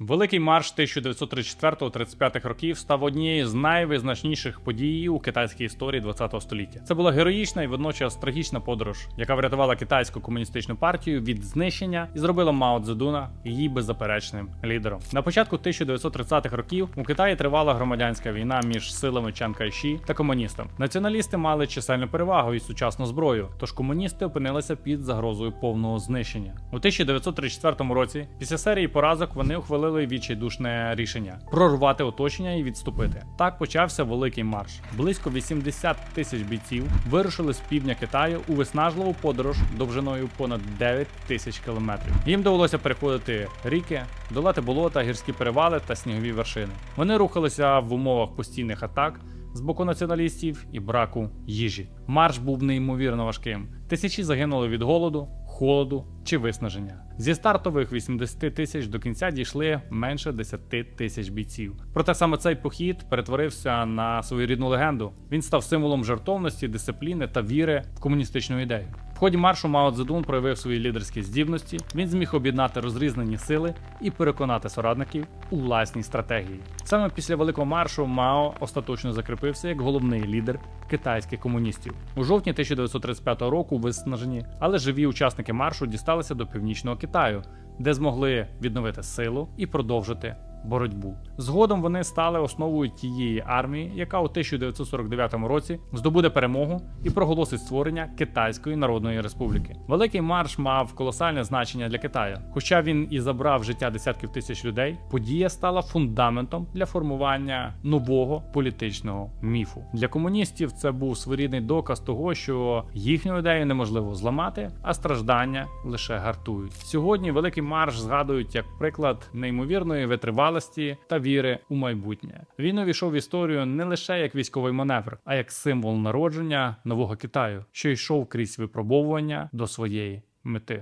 Великий марш 1934-35 років став однією з найвизначніших подій у китайській історії ХХ століття. Це була героїчна і водночас трагічна подорож, яка врятувала китайську комуністичну партію від знищення і зробила Мао Цзедуна її беззаперечним лідером. На початку 1930-х років у Китаї тривала громадянська війна між силами Чан Кайші та комуністом. Націоналісти мали чисельну перевагу і сучасну зброю, тож комуністи опинилися під загрозою повного знищення. У 1934 році, після серії поразок, вони ухвалили відчайдушне рішення прорвати оточення і відступити. Так почався великий марш. Близько 80 тисяч бійців вирушили з півдня Китаю у виснажливу подорож довжиною понад 9 тисяч кілометрів. Їм довелося переходити ріки, долати болота, гірські перевали та снігові вершини. Вони рухалися в умовах постійних атак з боку націоналістів і браку їжі. Марш був неймовірно важким. Тисячі загинули від голоду, холоду чи виснаження. Зі стартових 80 тисяч до кінця дійшли менше 10 тисяч бійців. Проте саме цей похід перетворився на свою рідну легенду. Він став символом жертовності, дисципліни та віри в комуністичну ідею. Ході маршу Мао Цзедун проявив свої лідерські здібності. Він зміг об'єднати розрізнені сили і переконати соратників у власній стратегії. Саме після великого маршу Мао остаточно закріпився як головний лідер китайських комуністів. У жовтні 1935 року виснажені, але живі учасники маршу дісталися до північного Китаю, де змогли відновити силу і продовжити боротьбу. Згодом вони стали основою тієї армії, яка у 1949 році здобуде перемогу і проголосить створення Китайської Народної Республіки. Великий марш мав колосальне значення для Китаю. Хоча він і забрав життя десятків тисяч людей, подія стала фундаментом для формування нового політичного міфу. Для комуністів це був своєрідний доказ того, що їхню ідею неможливо зламати, а страждання лише гартують. Сьогодні великий марш згадують як приклад неймовірної витривалості та віри у майбутнє. Він увійшов в історію не лише як військовий маневр, а як символ народження нового Китаю, що йшов крізь випробовування до своєї мети.